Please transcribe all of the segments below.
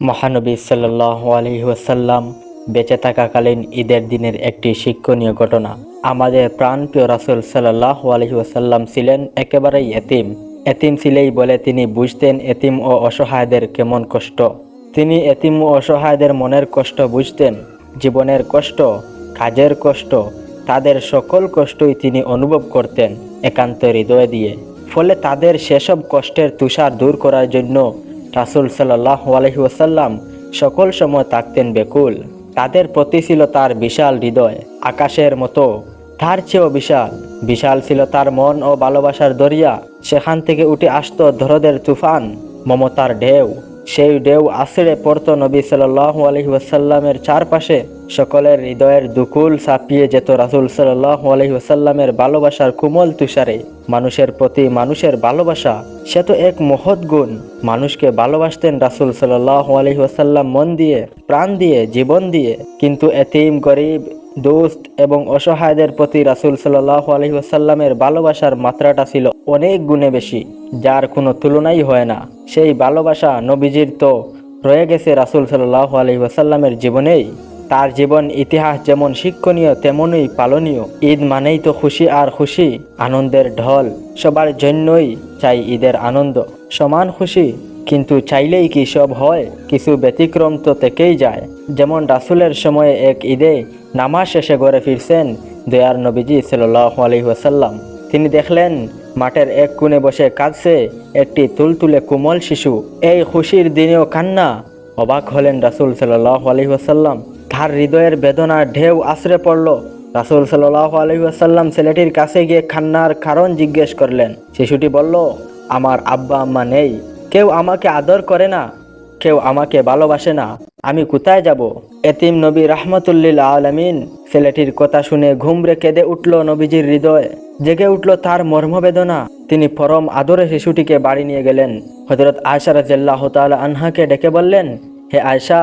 মহানবী সাল্লাহ আলহি ওয়াসাল্লাম বেঁচে থাকাকালীন ঈদের দিনের একটি শিক্ষণীয় ঘটনা। আমাদের প্রাণপ্রিয় রাসুল সাল্লাহ আলহি ওয়াসাল্লাম ছিলেন একেবারেই এতিম। এতিম ছিলেই বলে তিনি বুঝতেন এতিম ও অসহায়দের কেমন কষ্ট। তিনি এতিম ও অসহায়দের মনের কষ্ট বুঝতেন, জীবনের কষ্ট, কাজের কষ্ট, তাদের সকল কষ্টই তিনি অনুভব করতেন একান্ত হৃদয় দিয়ে। ফলে তাদের সেসব কষ্টের তুষার দূর করার জন্য রাসুল সাল্লাহ আলহি ওসাল্লাম সকল সময় থাকতেন বেকুল। তাদের প্রতি ছিল তার বিশাল হৃদয়, আকাশের মতো। তার চেয়েও বিশাল বিশাল ছিল তার মন ও ভালোবাসার দরিয়া। সেখান থেকে উঠে আসত ধরদের তুফান, মমতার ঢেউ। সেই ঢেউ আশ্রে পড়ত নবী সাল্লাহ আলহি ওয়াসাল্লামের চারপাশে। সকলের হৃদয়ের দুকুল ছাপিয়ে যেত রাসুল সাল্লাহ আলহি ওয়াসাল্লামের ভালোবাসার কুমল তুষারে। মানুষের প্রতি মানুষের ভালোবাসা, সে তো এক মহৎ গুণ। মানুষকে ভালোবাসতেন রাসুল সাল্লাহ আলহি ওয়াসাল্লাম মন দিয়ে, প্রাণ দিয়ে, জীবন দিয়ে। কিন্তু এতিম, গরিব দোস্ত এবং অসহায়দের প্রতি রাসুল সাল্লাহ আলহি ওয়াসাল্লামের ভালোবাসার মাত্রাটা ছিল অনেক গুণে বেশি, যার কোনো তুলনাই হয় না। সেই ভালোবাসা নবীজির তো রয়ে গেছে রাসুল সাল্লাহ আলহি ওয়াসাল্লামের জীবনেই। তার জীবন ইতিহাস যেমন শিক্ষণীয়, তেমনই পালনীয়। ঈদ মানেই তো খুশি আর খুশি, আনন্দের ঢল। সবার জন্যই চাই ঈদের আনন্দ। সমান খুশি, কিন্তু চাইলেই কি সব হয়? কিছু ব্যতিক্রম তো থেকেই যায়। যেমন রাসুলের সময়ে এক ঈদে নামাজ শেষে ঘরে ফিরছেন দয়ার নবীজি সাল্লাহ আলহি ওয়াসাল্লাম। তিনি দেখলেন, মাঠের এক কোণে বসে কাঁদছে একটি তুলতুলে কোমল শিশু। এই খুশির দিনেও কান্না। অবাক হলেন রাসুল সাল্লাহ আলহি ওয়াসাল্লাম। তার হৃদয়ের বেদনার ঢেউ আশ্রে পড়ল। রাসুল সাল্লাহ আলহি ওয়াসাল্লাম ছেলেটির কাছে গিয়ে খান্নার কারণ জিজ্ঞেস করলেন। শিশুটি বলল, আমার আব্বা আম্মা নেই। কেউ আমাকে আদর করে না, কেউ আমাকে ভালোবাসে না। আমি কোথায় যাব? এতিম নবী রাহমতুল্লিল আলমিন ছেলেটির কথা শুনে ঘুমরে কেঁদে উঠল নবীজির হৃদয়। জেগে উঠল তার মর্মবেদনা তিনি পরম আদরে শিশুটিকে বাড়ি নিয়ে গেলেন। হজরত আয়সা রাজিয়াল্লাহ তাল আনহাকে ডেকে বললেন, হে আয়সা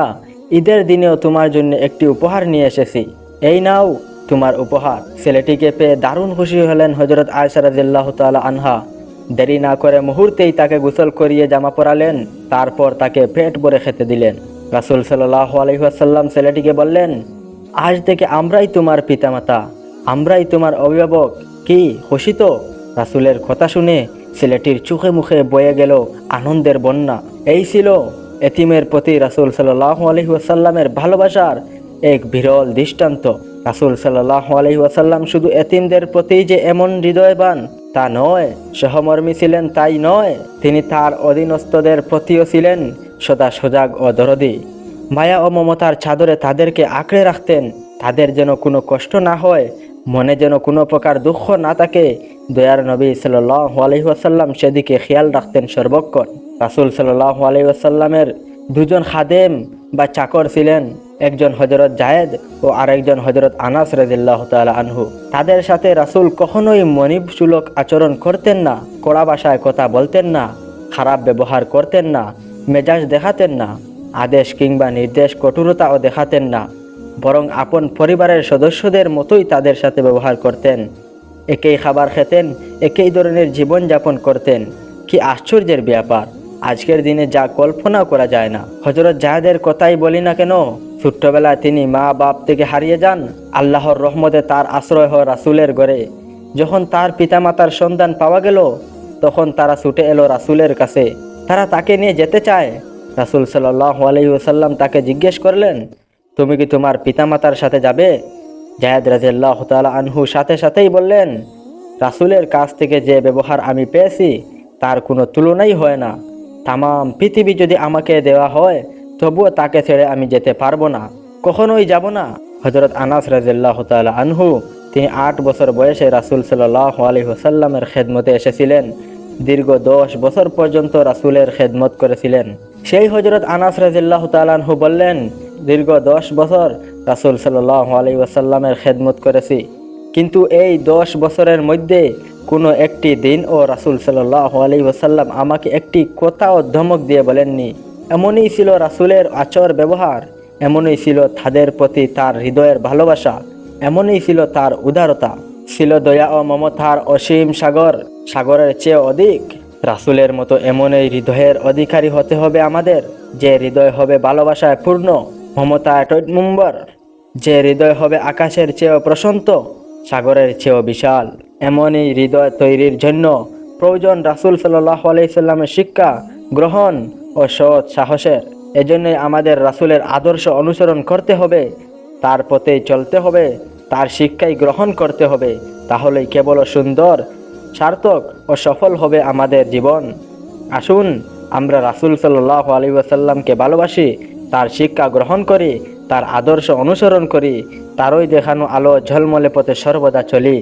ঈদের দিনেও তোমার জন্য একটি উপহার নিয়ে এসেছি। এই নাও তোমার উপহার। ছেলেটিকে পেয়ে দারুণ খুশি হলেন হজরত আয়সা রাজিয়াল্লাহ তাল আনহা। দেরি না করে মুহূর্তেই তাকে গোসল করিয়ে জামা পরালেন, তারপর তাকে পেট ভরে খেতে দিলেন। রাসুল সাল্লাহ আলহিহাসাল্লাম ছেলেটিকে বললেন, আজ থেকে আমরাই তোমার পিতামাতা, আমরাই তোমার অভিভাবক। কি, খুশি তো? রাসুলের কথা শুনে ছেলেটির চোখে মুখে বয়ে গেল আনন্দের বন্যা। এই ছিল এতিমের প্রতি রাসুল সাল্লাহ আলহিহাসাল্লামের ভালোবাসার এক বিরল দৃষ্টান্ত। রাসুল সাল্লাহ আলহি শুধু এতিমদের প্রতি যে এমন হৃদয়বান, তা নয়, সহমর্মী ছিলেন তাই নয়, তিনি তার অধীনস্থদের প্রতিও ছিলেন সদা সজাগ ও দরদি। মায়া ও মমতার চাদরে তাদেরকে আঁকড়ে রাখতেন, তাদের যেন কোনো কষ্ট না হয়, মনে যেন কোনো প্রকার দুঃখ না থাকে, দয়ার নবী সাল্লাহ আলহিহাসাল্লাম সেদিকে খেয়াল রাখতেন সর্বক্ষণ। রাসুল সাল্লাহ আলহিহাসাল্লামের দুজন খাদেম বা চাকর ছিলেন, একজন হজরত জায়েদ ও আরেকজন হজরত আনাস রাজিল্লাহ তালা আনহু। তাদের সাথে রাসুল কখনোই মনিবসুলক আচরণ করতেন না, কড়া ভাষায় কথা বলতেন না, খারাপ ব্যবহার করতেন না, মেজাজ দেখাতেন না, আদেশ কিংবা নির্দেশ কঠোরতাও দেখাতেন না, বরং আপন পরিবারের সদস্যদের মতোই তাদের সাথে ব্যবহার করতেন। একই খাবার খেতেন, একই ধরনের জীবনযাপন করতেন। কি আশ্চর্যের ব্যাপার! আজকের দিনে যা কল্পনাও করা যায় না। হজরত জাহেদের কথাই বলি না কেন? ছোট্টবেলায় তিনি মা বাপ থেকে হারিয়ে যান আল্লাহর রহমতে তার আশ্রয় হয় রাসুলের ঘরে। যখন তার পিতামাতার সন্ধান পাওয়া গেল, তখন তারা ছুটে এলো রাসুলের কাছে। তারা তাকে নিয়ে যেতে চায়। রাসুল সাল্লাহ আলহিউসাল্লাম তাকে জিজ্ঞেস করলেন, তুমি কি তোমার পিতামাতার সাথে যাবে? জায়দ রাজিয়াল্লাহ তালা আনহু সাথে সাথেই বললেন, রাসুলের কাছ থেকে যে ব্যবহার আমি পেয়েছি, তার কোনো তুলনাই হয় না। তামাম পৃথিবী যদি আমাকে দেওয়া হয়, তবুও তাকে ছেড়ে আমি যেতে পারব না। কখনোই যাব না। হজরত আনাস রাজিল্লাহ তাল আনহু, তিনি আট বছর বয়সে রাসুল সাল্লাহ আলী হোসাল্লামের খেদমতে এসেছিলেন। দীর্ঘ দশ বছর পর্যন্ত রাসুলের খেদমত করেছিলেন। সেই হজরত আনাস রাজিল্লাহ তালানহু বললেন, দীর্ঘ দশ বছর রাসুল সাল্লাহ আলী ওয়াসাল্লামের খেদমত করেছি। কিন্তু এই দশ বছরের মধ্যে কোনো একটি দিন, ও রাসুল সাল্লাহ আলী ওসাল্লাম আমাকে একটি কথা ও ধমক দিয়ে বলেননি। এমনই ছিল রাসুলের আচর ব্যবহার, এমনই ছিল তাদের প্রতি তার হৃদয়ের ভালোবাসা, এমনই ছিল তার উদারতা। ছিল দয়া ও মমতার অসীম সাগর, সাগরের চেয়ে অধিক। রাসুলের মতো এমনই হৃদয়ের অধিকারী হতে হবে আমাদের, যে হৃদয় হবে ভালোবাসায় পূর্ণ, মমতায় টৈটমুম্বর যে হৃদয় হবে আকাশের চেয়েও প্রশান্ত। সাগরের চেয়েও বিশাল। এমনই হৃদয় তৈরির জন্য প্রয়োজন রাসুল সাল্লাহ আলাইসাল্লামের শিক্ষা, গ্রহণ ও সৎ সাহসের। এজন্যই আমাদের রাসুলের আদর্শ অনুসরণ করতে হবে, তার পথে চলতে হবে, তার শিক্ষাই গ্রহণ করতে হবে। তাহলেই কেবল সুন্দর, সার্থক ও সফল হবে আমাদের জীবন। আসুন আমরা রাসুল সাল্লাহ আলী ওয়াসাল্লামকে ভালোবাসি তার শিক্ষা গ্রহণ করে, তার আদর্শ অনুসরণ করে, তারই দেখানো আলো ঝলমলে পথে সর্বদা চলি।